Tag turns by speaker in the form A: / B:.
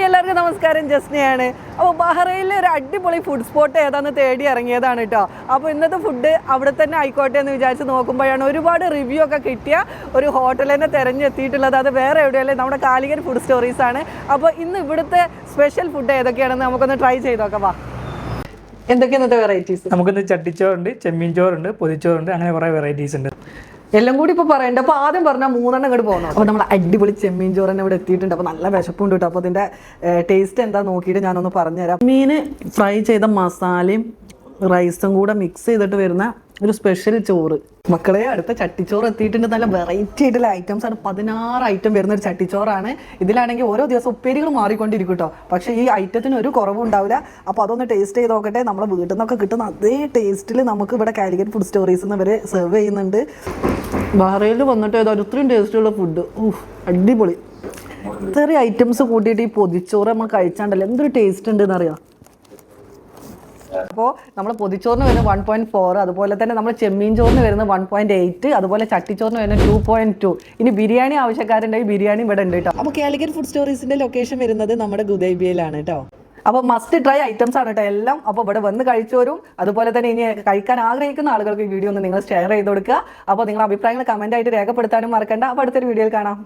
A: Hi എല്ലാവർക്കും നമസ്കാരം. ജസ്നയാണ്. അപ്പോൾ ബഹ്റൈനിലെ ഒരു അടിപൊളി ഫുഡ് സ്പോട്ട് ഏതാന്ന് തേടി ഇറങ്ങിയതാണ് കേട്ടോ അപ്പോൾ ഇന്നത്തെ ഫുഡ് അവിടെ തന്നെ ആയിക്കോട്ടെ എന്ന് വിചാരിച്ച് നോക്കുമ്പോഴാണ് ഒരുപാട് റിവ്യൂ ഒക്കെ കിട്ടിയ ഒരു ഹോട്ടൽ തന്നെ തിരഞ്ഞെത്തിയിട്ടുള്ളത്. അത് വേറെ എവിടെയല്ലേ? നമ്മുടെ കാലികൻ ഫുഡ് സ്റ്റോറീസ് ആണ്. അപ്പോൾ ഇന്ന് ഇവിടുത്തെ സ്പെഷ്യൽ ഫുഡ് ഏതൊക്കെയാണെന്ന് നമുക്കൊന്ന് ട്രൈ ചെയ്ത് നോക്കാം. വാ. എന്തൊക്കെയാണ് വെറൈറ്റീസ്
B: നമുക്കിന്ന് ചട്ടിച്ചോറുണ്ട് ചെമ്മീൻ ചോറുണ്ട് പൊതിച്ചോറുണ്ട് അങ്ങനെ കുറേ വെറൈറ്റീസ് ഉണ്ട്.
A: എല്ലാം കൂടി ഇപ്പൊ പറയണ്ട. അപ്പൊ ആദ്യം പറഞ്ഞാൽ മൂന്നെണ്ണം ഇങ്ങോട്ട് പോകണം അപ്പൊ നമ്മൾ അടിപൊളി ചെമ്മീൻ ചോറ് തന്നെ ഇവിടെ എത്തിയിട്ടുണ്ട്. അപ്പൊ നല്ല വിശപ്പുണ്ട് കേട്ടോ. അപ്പൊ അതിന്റെ ടേസ്റ്റ് എന്താ നോക്കിയിട്ട് ഞാനൊന്ന് പറഞ്ഞുതരാം. മീൻ ഫ്രൈ ചെയ്ത മസാലയും റൈസും കൂടെ മിക്സ് ചെയ്തിട്ട് വരുന്ന ഒരു സ്പെഷ്യൽ ചോറ്. മക്കളെ അടുത്ത ചട്ടിച്ചോറ് എത്തിയിട്ടുണ്ട്. നല്ല വെറൈറ്റി ആയിട്ടുള്ള ഐറ്റംസ് ആണ്. പതിനാറ് ഐറ്റം വരുന്ന ഒരു ചട്ടിച്ചോറാണ്. ഇതിലാണെങ്കിൽ ഓരോ ദിവസം ഉപ്പേരികൾ മാറിക്കൊണ്ടിരിക്കും കേട്ടോ പക്ഷേ ഈ ഐറ്റത്തിന് ഒരു കുറവും ഉണ്ടാവില്ല. അപ്പോൾ അതൊന്ന് ടേസ്റ്റ് ചെയ്ത് നോക്കട്ടെ. നമ്മുടെ വീട്ടിൽ നിന്നൊക്കെ കിട്ടുന്ന അതേ ടേസ്റ്റിൽ നമുക്ക് ഇവിടെ കാലിക്കറ്റ് ഫുഡ് സ്റ്റോറീസ് എന്ന് ഇവർ സെർവ് ചെയ്യുന്നുണ്ട്. ബഹ്റൈനിൽ വന്നിട്ട് ഏതായാലും ഇത്രയും ടേസ്റ്റുള്ള ഫുഡ് ഊഹ് അടിപൊളി. ഇത്രയും ഐറ്റംസ് കൂട്ടിയിട്ട് ഈ പൊതിച്ചോറ് നമ്മൾ കഴിച്ചാണ്ടല്ലോ? എന്തൊരു ടേസ്റ്റ് ഉണ്ടെന്ന് അറിയാം അപ്പോൾ നമ്മൾ പൊതിച്ചോറിന് വരുന്ന വൺ പോയിന്റ് ഫോർ അതുപോലെ തന്നെ നമ്മൾ ചെമ്മീൻ ചോറിന് വരുന്ന വൺ പോയിന്റ് എയ്റ്റ് അതുപോലെ ചട്ടിച്ചോറിന് വരുന്ന ടു പോയിന്റ് ടു ഇനി ബിരിയാണി ആവശ്യക്കാരുണ്ടെങ്കിൽ ബിരിയാണി ഇവിടെ ഉണ്ട് കേട്ടോ അപ്പോൾ കാലിക്കറ്റ് ഫുഡ് സ്റ്റോറീസിന്റെ ലൊക്കേഷൻ വരുന്നത് നമ്മുടെ ഗുദൈബിയയിലാണ് കേട്ടോ അപ്പോൾ മസ്റ്റ് ട്രൈ ഐറ്റംസ് ആണ് കേട്ടോ എല്ലാം. അപ്പോൾ ഇവിടെ വന്ന് കഴിച്ചവരും അതുപോലെ തന്നെ ഇനി കഴിക്കാൻ ആഗ്രഹിക്കുന്ന ആളുകൾക്ക് വീഡിയോ ഒന്ന് നിങ്ങൾ ഷെയർ ചെയ്ത് കൊടുക്കുക. അപ്പോൾ നിങ്ങളുടെ അഭിപ്രായങ്ങൾ കമന്റ് ആയിട്ട് രേഖപ്പെടുത്താനും മറക്കണ്ട. അപ്പോൾ അടുത്തൊരു വീഡിയോയിൽ കാണാം.